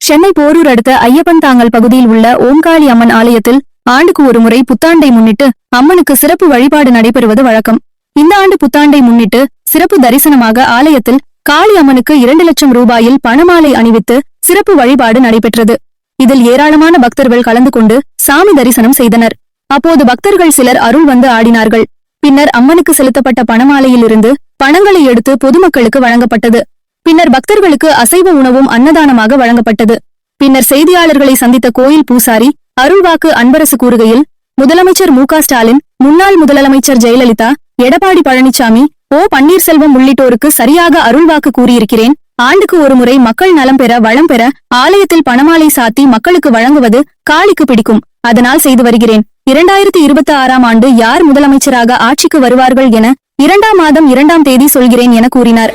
சென்னை போரூர் அடுத்த ஐயப்பன் தாங்கல் பகுதியில் உள்ள ஓம்காளி அம்மன் ஆலயத்தில் ஆண்டுக்கு ஒரு முறை புத்தாண்டை முன்னிட்டு அம்மனுக்கு சிறப்பு வழிபாடு நடைபெறுவது வழக்கம். இந்த ஆண்டு புத்தாண்டை முன்னிட்டு சிறப்பு தரிசனமாக ஆலயத்தில் காளி அம்மனுக்கு இரண்டு லட்சம் ரூபாயில் பணமாலை அணிவித்து சிறப்பு வழிபாடு நடைபெற்றது. இதில் ஏராளமான பக்தர்கள் கலந்து கொண்டு சாமி தரிசனம் செய்தனர். அப்போது பக்தர்கள் சிலர் அருள் வந்து ஆடினார்கள். பின்னர் அம்மனுக்கு செலுத்தப்பட்ட பணமாலையில் இருந்து பணங்களை எடுத்து பொதுமக்களுக்கு வழங்கப்பட்டது. பின்னர் பக்தர்களுக்கு அசைவ உணவும் அன்னதானமாக வழங்கப்பட்டது. பின்னர் செய்தியாளர்களை சந்தித்த கோயில் பூசாரி அருள்வாக்கு அன்பரசு கூறுகையில் முதலமைச்சர் மு ஸ்டாலின் முன்னாள் முதலமைச்சர் ஜெயலலிதா எடப்பாடி பழனிசாமி ஓ பன்னீர்செல்வம் உள்ளிட்டோருக்கு சரியாக அருள்வாக்கு கூறியிருக்கிறேன். ஆண்டுக்கு ஒருமுறை மக்கள் நலம் பெற வளம் பெற ஆலயத்தில் பணமாலை சாத்தி மக்களுக்கு வழங்குவது காளிக்கு பிடிக்கும். அதனால் செய்து வருகிறேன். இரண்டாயிரத்தி இருபத்தி ஆறாம் ஆண்டு யார் முதலமைச்சராக ஆட்சிக்கு வருவார்கள் என இரண்டாம் மாதம் இரண்டாம் தேதி சொல்கிறேன் என கூறினார்.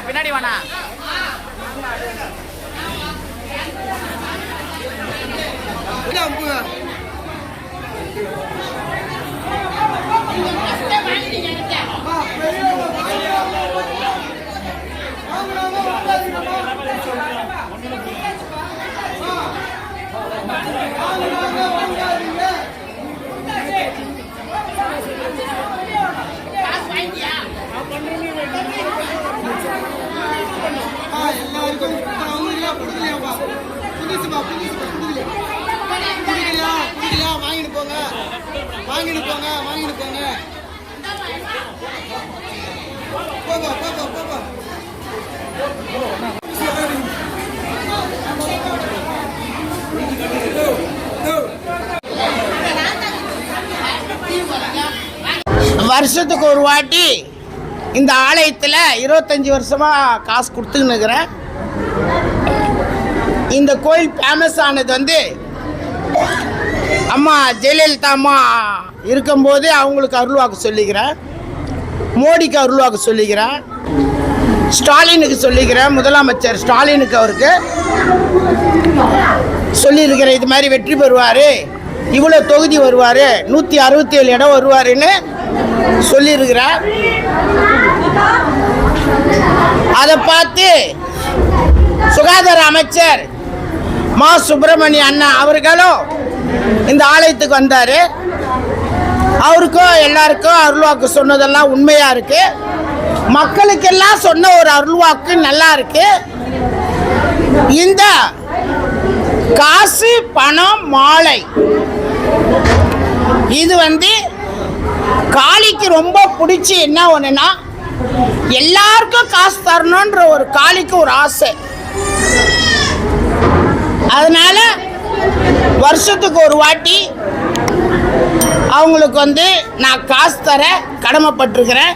பின்னாடி வாண்ணா போங்க. வாங்கிட்டு போங்க வாங்கிட்டு போங்க. போப்பா போப்பா போப்பா வருஷத்துக்கு ஒரு வாட்டி இந்த ஆலயத்தில் இருபத்தஞ்சி வருஷமாக காசு கொடுத்துன்னுக்குறேன். இந்த கோயில் ஃபேமஸ் ஆனது வந்து அம்மா ஜெயலலிதா அம்மா. இருக்கும்போது அவங்களுக்கு அருள்வாக்கு சொல்லிக்கிறேன். மோடிக்கு அருள்வாக்கு சொல்லிக்கிறேன். ஸ்டாலினுக்கு சொல்லிக்கிறேன். முதலமைச்சர் ஸ்டாலினுக்கு அவருக்கு சொல்லியிருக்கிறேன். இது மாதிரி வெற்றி பெறுவார். இவ்வளோ தொகுதி வருவார். நூற்றி அறுபத்தி ஏழு இடம் வருவாருன்னு சொல்லியிருக்கிறேன். அதை பார்த்து சுகாதார அமைச்சர் மா. சுப்பிரமணிய அண்ணா அவர்களும் இந்த ஆலயத்துக்கு வந்தார். அவருக்கும் எல்லாருக்கும் அருள்வாக்கு சொன்னதெல்லாம் உண்மையாக இருக்குது மக்களுக்கெல்லாம் சொன்ன ஒரு அருள்வாக்கு நல்லா இருக்கு. இந்த காசு பணம் மாலை. இது வந்து காளிக்கு ரொம்ப பிடிச்சி என்ன ஒன்றுனா எல்லாருக்கும் காசு தரணுன்ற ஒரு காளிக்கு ஒரு ஆசை. அதனால வருஷத்துக்கு ஒரு வாட்டி அவங்களுக்கு வந்து நான் காசு தர கடமைப்பட்டிருக்கிறேன்.